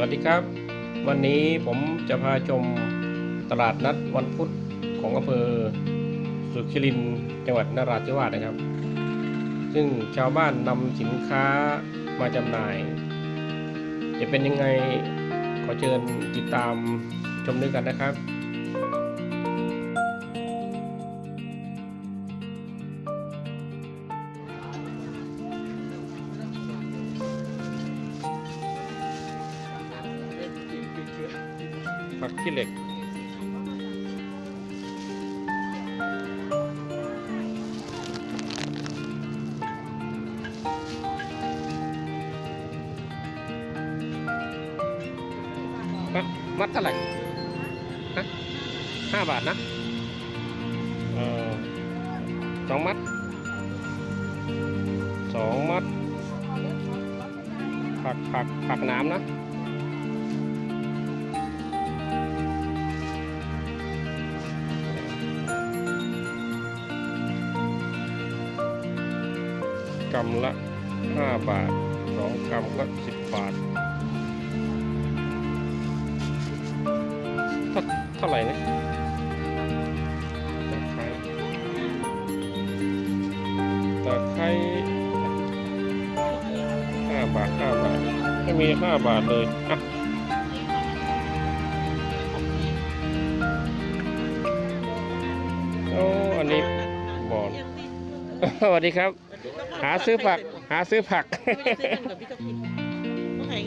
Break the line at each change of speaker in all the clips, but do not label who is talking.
วัสดีครับ วันนี้ผมจะพาชมตลาดนัดวันพุธของอำเภอสุขิรินจังหวัดนราธิวาสนะครับ ซึ่งชาวบ้านนำสินค้ามาจำหน่าย จะเป็นยังไงขอเชิญติดตามชมด้วยกันนะครับักขี้เหล็กมัดมัดเท่าไหร่ฮะห้าบาทนะ เออสองมัด สองมัด ผักผักผักน้ำนะ กำละ 5 บาท 2กำก็ 10 บาทเท่าเท่าไหร่เนี่ยตะไคร้ตะไคร้5บาท 5 บาท ไม่มี 5 บาทเลยอะโอ้ อันนี้บอลสวัสดีครับ หาซื้อผัก หาซื้อผัก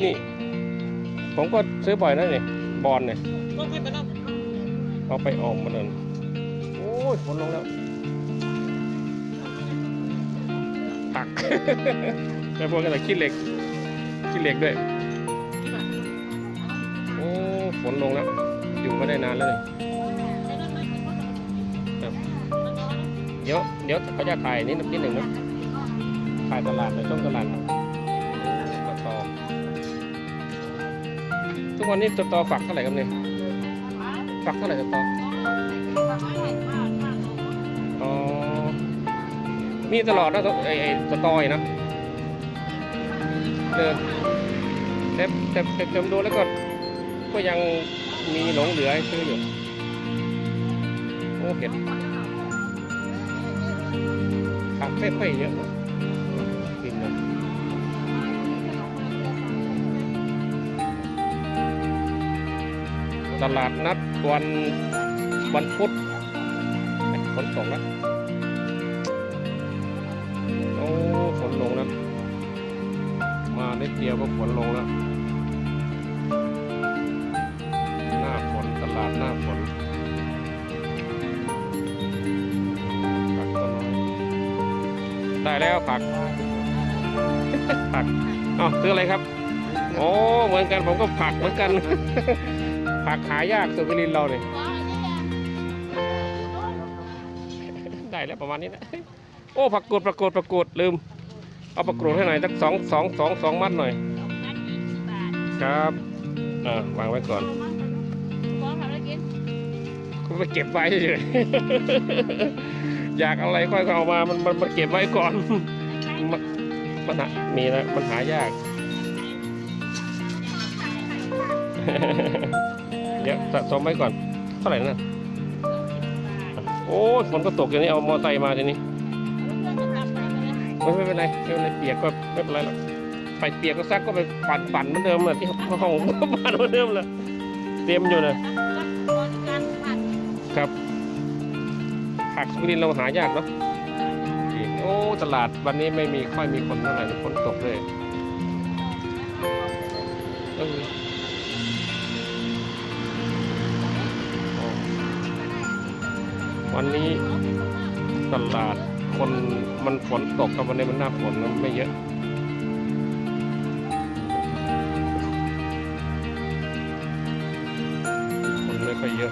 นี่ ผมก็ซื้อบ่อยนะนี่บอลเนี่ย
ก็ให้ไปนอก
เอาไปออมมาเลยโอ้ยฝนลงแล้ว ผักแล้วพวกกันแต่ขี้เหล็กขี้เหล็กด้วย
กี่บาท
โอ้ฝนลงแล้ว อยู่ไม่ได้นานแล้วเลยเดี๋ยวเดี๋ยวเขาจะถ่ายนิดนิดหนึ่งนะถ่ายตลาดในช่วงตลาดครับตอตอทุกวันนี้ตอตอฝักเท่าไหร่ครับเนี่ยฝักเท่าไหร่ตอตออ๋อมีตลอดนะไอ้ไอ้ตอตอยนะเดินแต่แต่แต่จำดูแล้วก็ก็ยังมีหลงเหลือให้ซื้ออยู่โอ้เห็ดผักไม่ค่อยเยอะ ตลาดนัดวันวันพุธฝนตกแล้วโอ้ฝนลงแล้วมาได้เดียวก็ฝนลงแล้วหน้าฝนตลาดหน้าฝนผักก็น้อยได้แล้วผักผักอ๋อซื้ออะไรครับ โอ้เหมือนกันผมก็ผักเหมือนกัน ผักหายากสุรินทร์เราเนี่ยได้แล้วประมาณนี้นะโอ้ผักกดผักกดผักกดลืม เอาผักกดให้หน่อยสักสองสองสองสองมัดหน่อย ครับอ่าวางไว้ก่อนก็ไปเก็บไว้เฉยๆอยากอะไรค่อยๆเอามามันมันมันเก็บไว้ก่อนมันมันหามีนะมันหายากเดี๋ยวสะสมไว้ก่อน เท่าไหร่นะโอ้ยฝนก็ตกอย่างนี้เอามอไซค์มาทีนี้ไม่ไม่เป็นไรไม่เป็นไรเปียกก็ไม่เป็นไรหรอกไปเปียกก็ซักก็ไปปั่นปั่นเหมือนเดิมเลยที่ห้องปั่นเหมือนเดิมเลยเตรียมอยู่เลยครับผักสุรินทร์เราหายากเนาะโอ้ตลาดวันนี้ไม่มีค่อยมีคนเท่าไหร่ฝนตกเลย วันนี้ตลาดคนมันฝนตกกับวันนี้มันหน้าฝนมันไม่เยอะคนไม่ค่อยเยอะ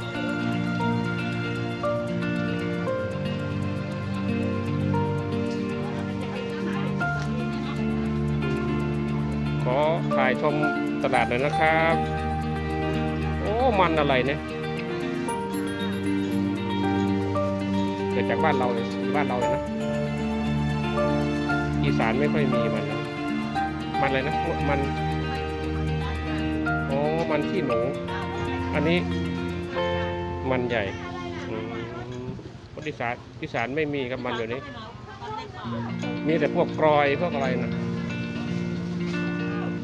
ขอถ่ายชมตลาดหน่อยนะครับ โอ้ มันอะไรเนี่ย จากบ้านเราเลยบ้านเราเลยนะอีสานไม่ค่อยมีมันนะมันอะไรนะมันโอ้มันขี้หนู อันนี้มันใหญ่อืมคนอีสานอีสานไม่มีครับมันเดี๋ยวนี้ มีแต่พวกกรอยพวกอะไรนะ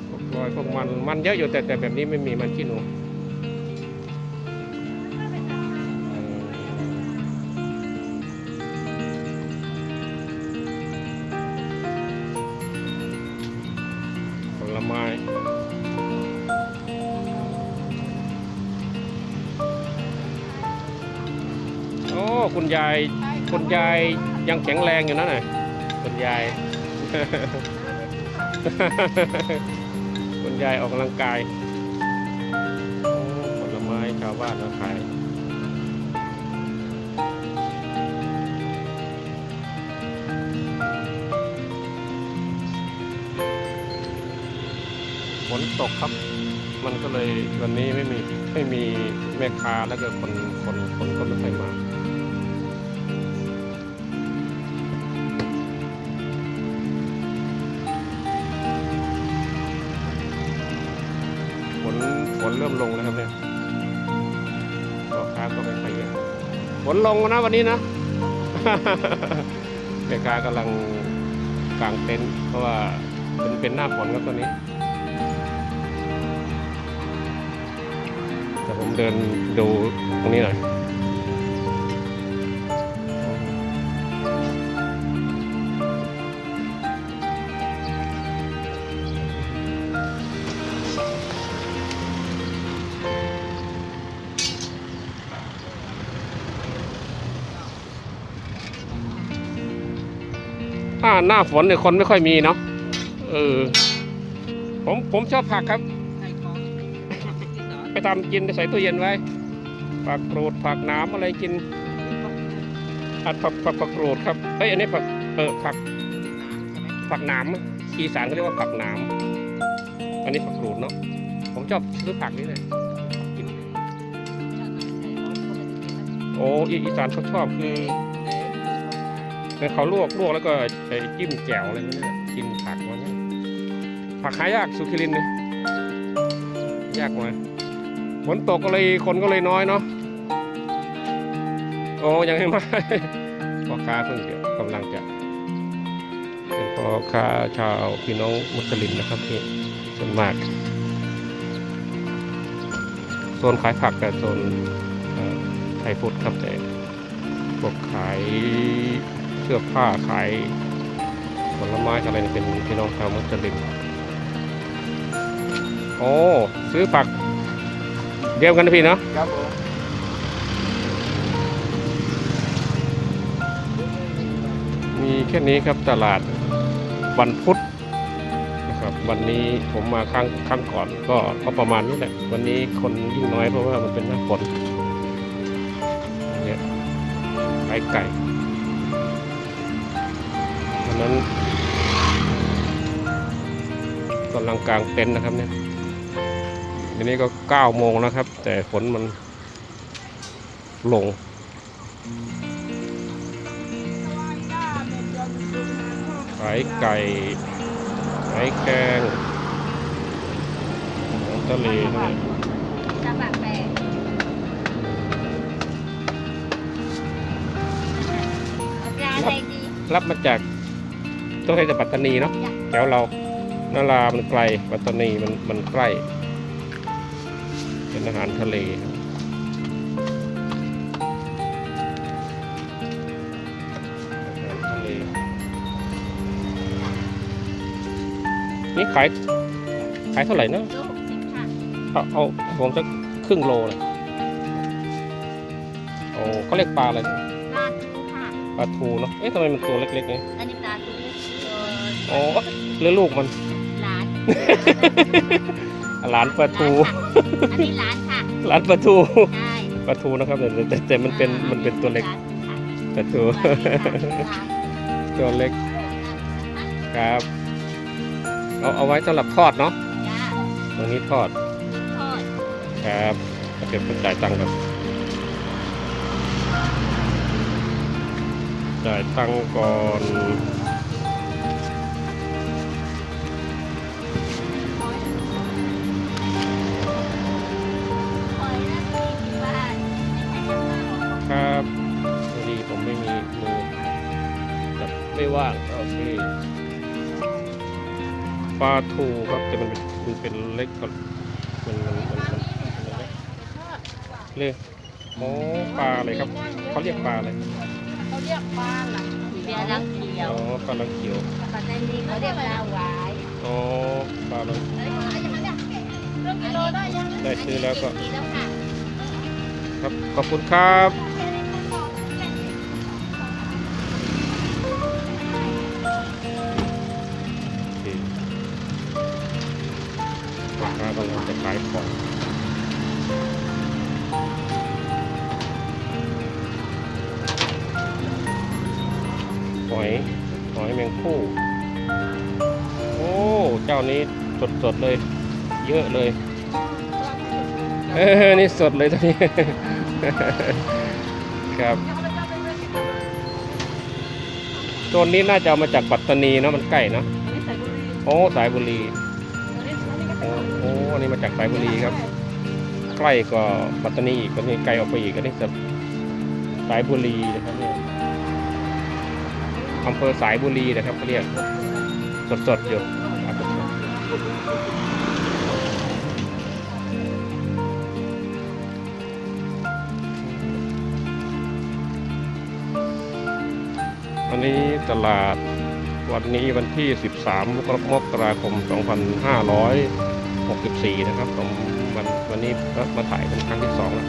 พวกกรอยพวกมันมันเยอะอยู่แต่แต่แบบนี้ไม่มีมันขี้หนู ไม้โอ้คุณยายคุณยายยังแข็งแรงอยู่นะน่ะคุณยาย คุณยายออกกำลังกายผลไม้ชาวบ้านมาขาย นตกครับ มันก็เลยวันนี้ไม่มีไม่มีแม่ค้าแล้วก็คนคนคนก็ไม่ค่อยมาฝนฝนเริ่มลงแล้วครับเนี่ยพ่อค้าก็ไม่ค่อยเยอะฝนลงนะวันนี้นะแม่ค้ากำลังกางเต็นท์เพราะว่าเป็นเป็นหน้าฝนครับตอนนี้ เดินดูตรงนี้หน่อยถ้าหน้าฝนเนี่ยคนไม่ค่อยมีเนาะเออผมผมชอบผักครับ ไปทำกินไปใส่ตู้เย็นไว้ผักกรูดผักหน้ำอะไรกิน อัดผักผักผักกรูดครับเฮ้ยอันนี้ผักเออผักผักหน้ำอีสานเขาเรียกว่าผักหน้ำอันนี้ผักกรูดเนาะผมชอบซื้อผักนี่เลยกินโอ้อีสานเขาชอบคือเขาลวกลวกแล้วก็จิ้มแจ่วอะไรนี่กินผักวันนี้ผักหายากสุขิรินนี่ยากไหม ฝนตกก็เลยคนก็เลยน้อยเนาะโอ้ยังไม่มาพ่อค้าเพิ่งจะกำลังจะเป็นพ่อค้าชาวพี่น้องมุสลิมนะครับที่ส่วนมากโซนขายผักกับโซนไทยฟู้ดครับแต่พวกขายเสื้อผ้าขายผลไม้อะไรนี่เป็นพี่น้องชาวมุสลิมโอ้ซื้อผัก เดียวกันนะพี่เนาะ
ครับผม
มีแค่นี้ครับตลาดวันพุธนะครับวันนี้ผมมาครั้งครั้งก่อนก็ก็ประมาณนี้แหละวันนี้คนยิ่งน้อยเพราะว่ามันเป็นหน้าฝนเนี่ยไก่ไก่วันนั้นกำลังกลางเต็นท์นะครับเนี่ย ทีนี้ก็เก้าโมงนะครับ แต่ฝนมันลง ขายไก่ขายแกงอาหารทะเลนะ
จะแบบแปลกเอาปลาอะไรดี
รับมาจากต้องให้จากปัตตานีเนาะ
จ้ะ
แถวเรานารามันไกลปัตตานีมันมันใกล้ เป็นอาหารทะเลครับอาหารทะเลนี่ขาย ขายเท่าไหร่เนอะ
ลูกสิบค่ะ
เอาเอาผมสักครึ่งโลเลยโอ้เขาเรียกปลาอะไรนะ
ปลาทูค่ะ
ปลาทูเนาะเอ๊ะทำไมมันตัวเล็กๆไง
อันนี้ปลาทูเออ
อ๋อแล้วลูกมัน
หลาน
หลานปลาทู
อันนี้หลานค่ะ
หลานปลาทู
ใช่
ปลาทูนะครับแต่แต่แต่มันเป็นมันเป็นตัวเล็กปลาทูตัวเล็กครับเอาเอาไว้สำหรับทอดเนาะ
จ้า
ตรงนี้ทอด
ทอด
ครับเก็บจ่ายตังค์ครับจ่ายตังค์ก่อน ลาทูครับแต่มันเป็นมันเป็นเล็กกว่ามันมันมันมันมันเล็กเรียกโอ้ปลาอะไรครับเขาเรียกปลาอะไร
เขาเรียกปลาหลังเบียร์ลังเขีย
อ๋
ว
อปลาลังเขียว
ปัตตานีเขาเรียกปลาหวาย
อ๋อปลาลัง
เรื่องกิโลได้ยัง
ได้ซื้อแล้วก็
มีแล้วค่ะ
ครับขอบคุณครับ ลูกค้ากำลังจะขายของหอยหอยแมงคู่ โอ้ เจ้านี้สดๆเลย เยอะเลย เออ นี่สดเลยตอนนี้ ครับตัวนี้น่าจะเอามาจากปัตตานีเนอะมันใกล้เนอะโอ้ สายบุรี โอ้อันนี้มาจากสายบุรีครับ ใกล้กว่าปัตตานีอีกก็มีไกลออกไปอีกอันนี้จะสายบุรีนะครับเนี่ยอำเภอสายบุรีนะครับเขาเรียกสดๆอยู่ครับวันนี้ตลาดวันนี้วันที่ 13 มกราคม 2564 นะครับผมวันวันนี้ก็มาถ่ายเป็นครั้งที่สองแล้ว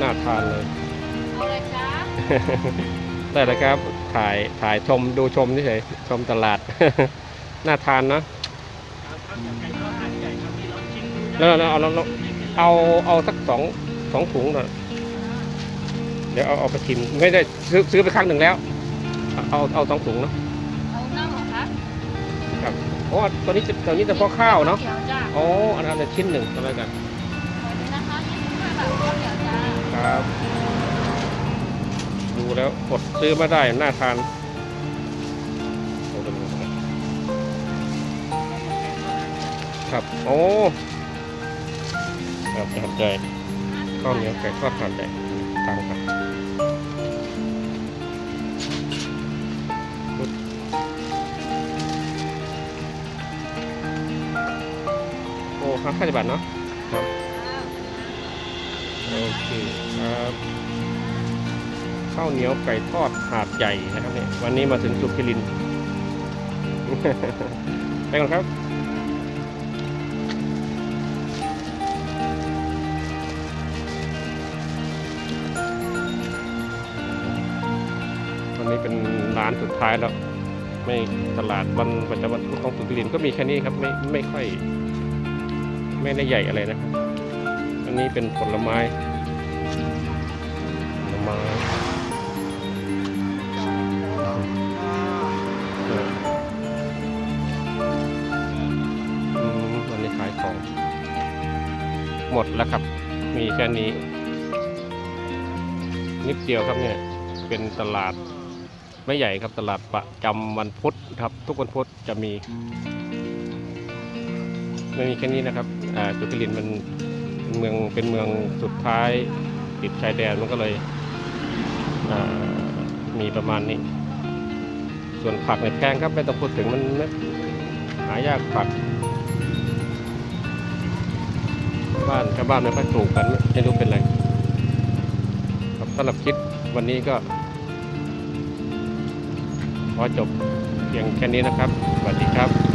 น่าทานเลย
เอาเลยจ้า
ได้แล้วครับ ถ่ายถ่ายชมดูชมเฉยๆชมตลาด น่าทานนะแล้วแล้วเอาเอาเอาเอาสักสองสองถุงหน่อยเดี๋ยวเอาเอาไปชิมไม่ได้ซื้อซื้อไปครั้งหนึ่งแล้ว เอาเอาเอาสองถุงเนาะ
ค
รับโอ้ตัวนี้จะตัวนี้จะพอข้าวเนาะ
เขียวจ้า
อ๋อ อันนั้นชิ้นหนึ่งก็แล้วกัน
วันนี้นะคะ25บาทข้าวเหนียวจ้า
ครับ ดูแล้วอดซื้อไม่ได้น่าทานโอ้เป็นไงครับครับ โอ้ครับประทับใจข้าวเหนียวไก่ทอดทานใจตังครับ โอ้ห้าสิบบาทเนาะครับโอเคครับข้าวเหนียวไก่ทอดหาดใหญ่นะครับเนี่ยวันนี้มาถึงสุขิรินทร์ไปก่อนครับวันนี้เป็นร้านสุดท้ายแล้ว ไม่ตลาดวันประจำวันพุธของสุขิรินทร์ก็มีแค่นี้ครับไม่ไม่ค่อย ไม่ได้ใหญ่อะไรนะ อันนี้เป็นผลไม้ ผลไม้เอออืมวันนี้ขายของ หมดแล้วครับ มีแค่นี้ นิดเดียวครับเนี่ย เป็นตลาดไม่ใหญ่ครับตลาดประจำวันพุธครับ ทุกวันพุธจะมี ไม่มีแค่นี้นะครับจุกลินมันเป็นเมืองเป็นเมืองสุดท้ายติดชายแดนมันก็เลยมีประมาณนี้ ส่วนผักในยแพงครับไม่ต้องพูดถึงมันหายากผัก บ้านชาวบ้านไม่ค่อยปลูกกันไม่รู้เป็นไรครับสำหรับคลิปวันนี้ก็ขอจบเพียงแค่นี้นะครับ สวัสดีครับ